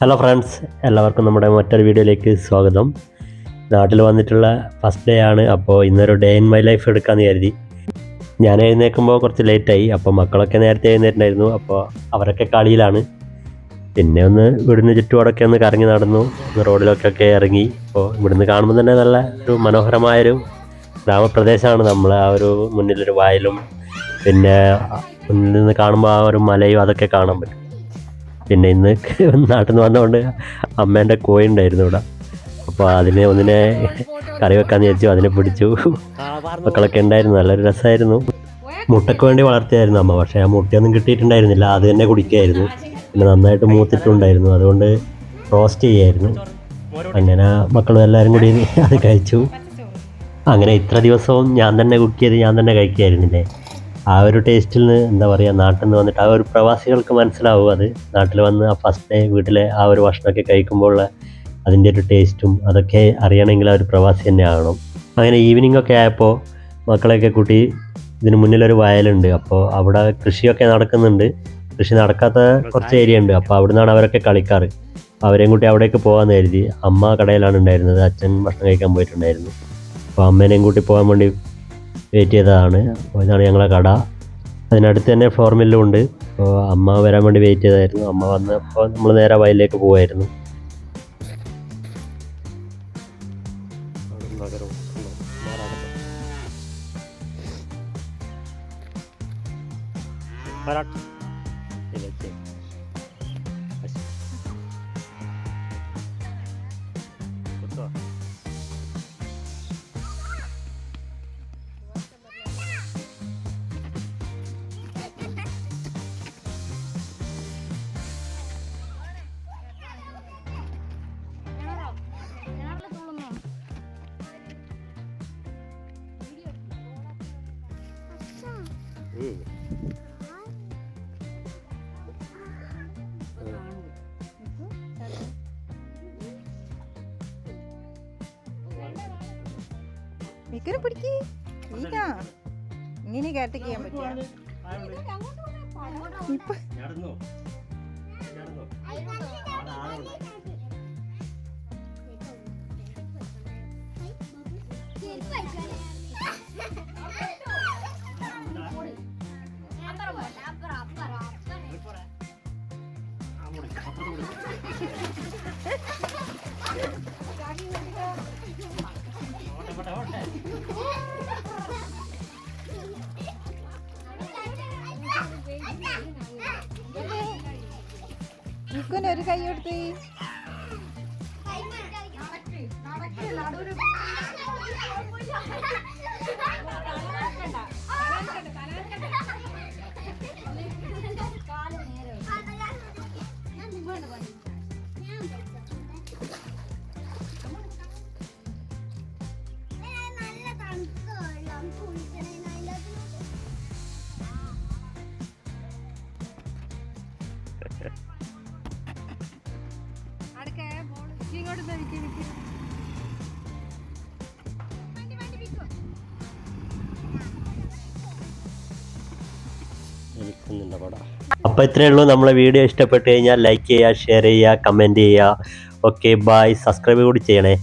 Hello friends എല്ലാവർക്കും നമ്മുടെ മറ്റൊരു വീഡിയോയിലേക്ക് സ്വാഗതം. നാട്ടിൽ വന്നിട്ടുള്ള ഫസ്റ്റ് ഡേ ആണ്. അപ്പോൾ ഇന്നൊരു ഡേ ഇൻ മൈ ലൈഫ് എടുക്കാമെന്ന് കരുതി. ഞാൻ എഴുന്നേൽക്കുമ്പോൾ കുറച്ച് ലേറ്റായി അപ്പോൾ മക്കളൊക്കെ നേരത്തെ എഴുന്നേറ്റുണ്ടായിരുന്നു അപ്പോൾ അവരൊക്കെ കളിയിലാണ്. പിന്നെ ഒന്ന് ഇവിടുന്ന് ചുറ്റുപാടൊക്കെ ഒന്ന് കറങ്ങി നടന്നു. റോഡിലൊക്കെ ഇറങ്ങി. അപ്പോൾ ഇവിടുന്ന് കാണുമ്പോൾ തന്നെ നല്ല ഒരു മനോഹരമായൊരു ഗ്രാമപ്രദേശമാണ് നമ്മൾ ആ ഒരു മുന്നിലൊരു വയലും പിന്നെ മുന്നിൽ നിന്ന് കാണുമ്പോൾ ആ ഒരു മലയും അതൊക്കെ കാണാൻ പറ്റും. പിന്നെ ഇന്ന് നാട്ടിൽ നിന്ന് വന്നതുകൊണ്ട് അമ്മേന്റെ കോഴി ഉണ്ടായിരുന്നു ഇവിടെ. അപ്പോൾ അതിനെ ഒന്നിനെ കറി വെക്കാന്ന് വിചാരിച്ചു അതിനെ പിടിച്ചു. മക്കളൊക്കെ ഉണ്ടായിരുന്നു നല്ലൊരു രസമായിരുന്നു മുട്ടയ്ക്ക് വേണ്ടി വളർത്തിയായിരുന്നു അമ്മ പക്ഷേ ആ മുട്ടയൊന്നും കിട്ടിയിട്ടുണ്ടായിരുന്നില്ല അത് തന്നെ കുടിക്കായിരുന്നു. പിന്നെ നന്നായിട്ട് മൂത്തിട്ടുണ്ടായിരുന്നു അതുകൊണ്ട് റോസ്റ്റ് ചെയ്യായിരുന്നു. അങ്ങനെ മക്കളും എല്ലാവരും കൂടി അത് കഴിച്ചു. അങ്ങനെ ഇത്ര ദിവസവും ഞാൻ തന്നെ കുക്ക് ചെയ്ത് ഞാൻ തന്നെ കഴിക്കായിരുന്നില്ലേ ആ ഒരു ടേസ്റ്റിൽ നിന്ന് എന്താ പറയുക നാട്ടിൽ നിന്ന് വന്നിട്ട് ആ ഒരു പ്രവാസികൾക്ക് മനസ്സിലാവും അത്. നാട്ടിൽ വന്ന് ആ ഫസ്റ്റ് ഡേ വീട്ടിലെ ആ ഒരു ഭക്ഷണമൊക്കെ കഴിക്കുമ്പോൾ അതിന്റെ ഒരു ടേസ്റ്റും അതൊക്കെ അറിയണമെങ്കിൽ ആ ഒരു പ്രവാസി തന്നെ ആകണം അങ്ങനെ ഈവനിങ് ഒക്കെ ആയപ്പോൾ മക്കളെയൊക്കെ കൂട്ടി ഇതിന് മുന്നിലൊരു വയലുണ്ട്. അപ്പോൾ അവിടെ കൃഷിയൊക്കെ നടക്കുന്നുണ്ട്. കൃഷി നടക്കാത്ത കുറച്ച് ഏരിയ ഉണ്ട്. അപ്പോൾ അവിടെ നിന്നാണ് അവരൊക്കെ കളിക്കാറ്. അവരെയും കൂട്ടി അവിടേക്ക് പോകാമെന്ന് കരുതി അമ്മ കടയിലാണ് ഉണ്ടായിരുന്നത്. അച്ഛൻ ഭക്ഷണം കഴിക്കാൻ പോയിട്ടുണ്ടായിരുന്നു. അപ്പോൾ അമ്മേനെയും കൂട്ടി പോകാൻ വേണ്ടി വെയിറ്റ് ചെയ്തതാണ് അപ്പോൾ ഇതാണ് ഞങ്ങളെ കട അതിനടുത്ത് തന്നെ ഫ്ലോർ മില്ലും ഉണ്ട് അപ്പോൾ അമ്മ വരാൻ വേണ്ടി വെയിറ്റ് ചെയ്തായിരുന്നു അമ്മ വന്നപ്പോൾ നമ്മൾ നേരെ വയലിലേക്ക് പോവായിരുന്നു മിക്കനെ പിടിക്ക്. ഈക ഇങ്ങനെ കയറ്റക്ക് ചെയ്യാൻ പറ്റിയ. ഇപ്പൊ മിക്കുന് ഒരു കൈ കൊടുത്ത്. അപ്പോൾ ഇത്രയേ ഉള്ളൂ. നമ്മളെ വീഡിയോ ഇഷ്ടപ്പെട്ട് കഴിഞ്ഞാൽ ലൈക്ക് ചെയ്യുക ഷെയർ ചെയ്യുക കമന്റ് ചെയ്യുക. ഓക്കെ ബൈ സബ്സ്ക്രൈബ് കൂടി ചെയ്യണേ.